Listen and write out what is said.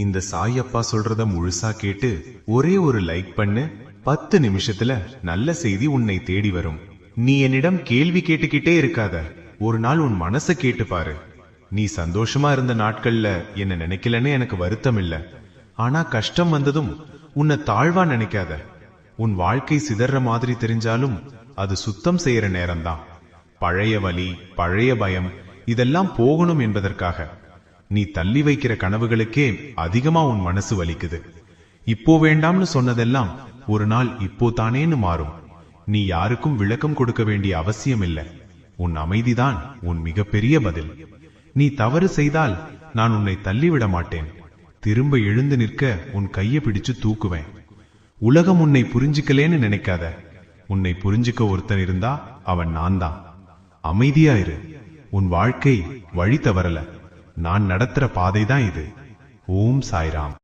இந்த சாய் அப்பா சொல்றத முழுசா கேட்டு ஒரே ஒரு லைக் பண்ணு. பத்து நிமிஷத்துல நல்ல செய்தி உன்னை தேடி வரும். நீ என்னிடம் கேள்வி கேட்டுக்கிட்டே இருக்காத. ஒரு நாள் உன் மனசை கேட்டு பாரு. நீ சந்தோஷமா இருந்த நாட்கள்ல என்ன நினைக்கலன்னு எனக்கு வருத்தம் இல்ல. ஆனா கஷ்டம் வந்ததும் உன்னை தாழ்வா நினைக்காத. உன் வாழ்க்கை சிதற மாதிரி தெரிஞ்சாலும் அது சுத்தம் செய்யற நேரம்தான். பழைய வலி பழைய பயம் இதெல்லாம் போகணும் என்பதற்காக. நீ தள்ளி வைக்கிற கனவுகளுக்கே அதிகமா உன் மனசு வலிக்குது. இப்போ வேண்டாம்னு சொன்னதெல்லாம் ஒரு நாள் இப்போ தானேன்னு மாறும். நீ யாருக்கும் விளக்கம் கொடுக்க வேண்டிய அவசியம் இல்லை உன் அமைதிதான் உன் மிகப்பெரிய பதில். நீ தவறு செய்தால் நான் உன்னை தள்ளிவிட மாட்டேன். திரும்ப எழுந்து நிற்க உன் கையை பிடிச்சு தூக்குவேன். உலகம் உன்னை புரிஞ்சுக்கலேன்னு நினைக்காத. உன்னை புரிஞ்சுக்க ஒருத்தன் இருந்தா அவன் நான் தான் அமைதியா இரு. உன் வாழ்க்கை வழி தவறல. நான் நடத்துற பாதை தான் இது. ஓம் சாய்ராம்.